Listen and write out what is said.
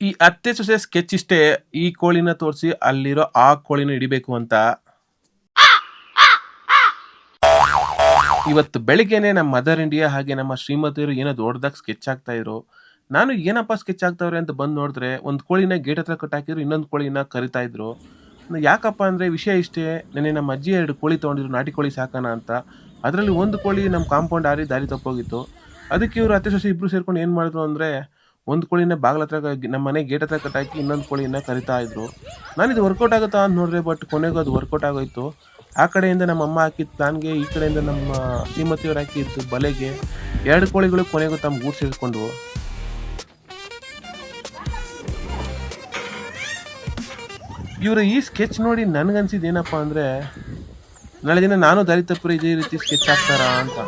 ಈ ಅತ್ತೆ ಸೊಸೆ ಸ್ಕೆಚ್ ಇಷ್ಟೇ ಈ ಕೋಳಿನ ತೋರಿಸಿ ಅಲ್ಲಿರೋ ಆ ಕೋಳಿನ ಹಿಡಿಬೇಕು ಅಂತ. ಇವತ್ತು ಬೆಳಿಗ್ಗೆನೆ ನಮ್ಮ ಮದರ್ ಇಂಡಿಯಾ ಹಾಗೆ ನಮ್ಮ ಶ್ರೀಮತಿಯರು ಏನೋ ದೊಡ್ಡದಾಗಿ ಸ್ಕೆಚ್ ಆಗ್ತಾ ಇದ್ರು. ನಾನು ಏನಪ್ಪ ಸ್ಕೆಚ್ ಆಗ್ತಾವ್ರೆ ಅಂತ ಬಂದು ನೋಡಿದ್ರೆ ಒಂದು ಕೋಳಿನ ಗೇಟ್ ಹತ್ರ ಕಟ್ಟಾಕಿದ್ರು ಇನ್ನೊಂದು ಕೋಳಿನ ಕರಿತಾ ಇದ್ರು. ನಾನು ಯಾಕಪ್ಪ ಅಂದ್ರೆ ವಿಷಯ ಇಷ್ಟೇ, ನೆನ್ನೆ ನಮ್ಮ ಅಜ್ಜಿ ಎರಡು ಕೋಳಿ ತೊಗೊಂಡಿದ್ರು, ನಾಟಿ ಕೋಳಿ ಸಾಕೋಣ ಅಂತ. ಅದರಲ್ಲಿ ಒಂದು ಕೋಳಿ ನಮ್ಮ ಕಾಂಪೌಂಡ್ ಆರಿ ದಾರಿ ತಪ್ಪೋಗಿತ್ತು. ಅದಕ್ಕೆ ಇವರು ಅತ್ತೆ ಸೊಸೆ ಇಬ್ಬರು ಸೇರ್ಕೊಂಡು ಏನು ಮಾಡಿದ್ರು ಅಂದ್ರೆ ಒಂದು ಕೋಳಿನ ಬಾಗ್ಲ ಹತ್ರ ನಮ್ಮ ಮನೆ ಗೇಟ್ ಹತ್ರ ಕಟ್ಟಾಕಿ ಇನ್ನೊಂದು ಕೋಳಿನ ಕರಿತಾ ಇದ್ರು. ನಾನು ಇದು ವರ್ಕೌಟ್ ಆಗುತ್ತಾ ಅಂತ ನೋಡಿದ್ರೆ ಬಟ್ ಕೊನೆಗೂ ಅದು ವರ್ಕೌಟ್ ಆಗೋಯ್ತು. ಆ ಕಡೆಯಿಂದ ನಮ್ಮ ಅಮ್ಮ ಹಾಕಿದ್ದು ಪ್ಲಾನ್ಗೆ, ಈ ಕಡೆಯಿಂದ ನಮ್ಮ ಶ್ರೀಮತಿಯವ್ರು ಹಾಕಿದ್ದು ಬಲೆಗೆ ಎರಡು ಕೋಳಿಗಳು ಕೊನೆಗೂ ತಮ್ಮ ಗೂಡು ಸೇರಿಸ್ಕೊಂಡ್ವು ಇವರು ಈ ಸ್ಕೆಚ್ ನೋಡಿ ನನಗನ್ಸಿದ್ದು ಏನಪ್ಪ ಅಂದರೆ, ನಾಳೆ ದಿನ ನಾನು ದಾರಿ ತಪ್ಪರು ಇದೇ ರೀತಿ ಸ್ಕೆಚ್ ಹಾಕ್ತಾರಾ ಅಂತ.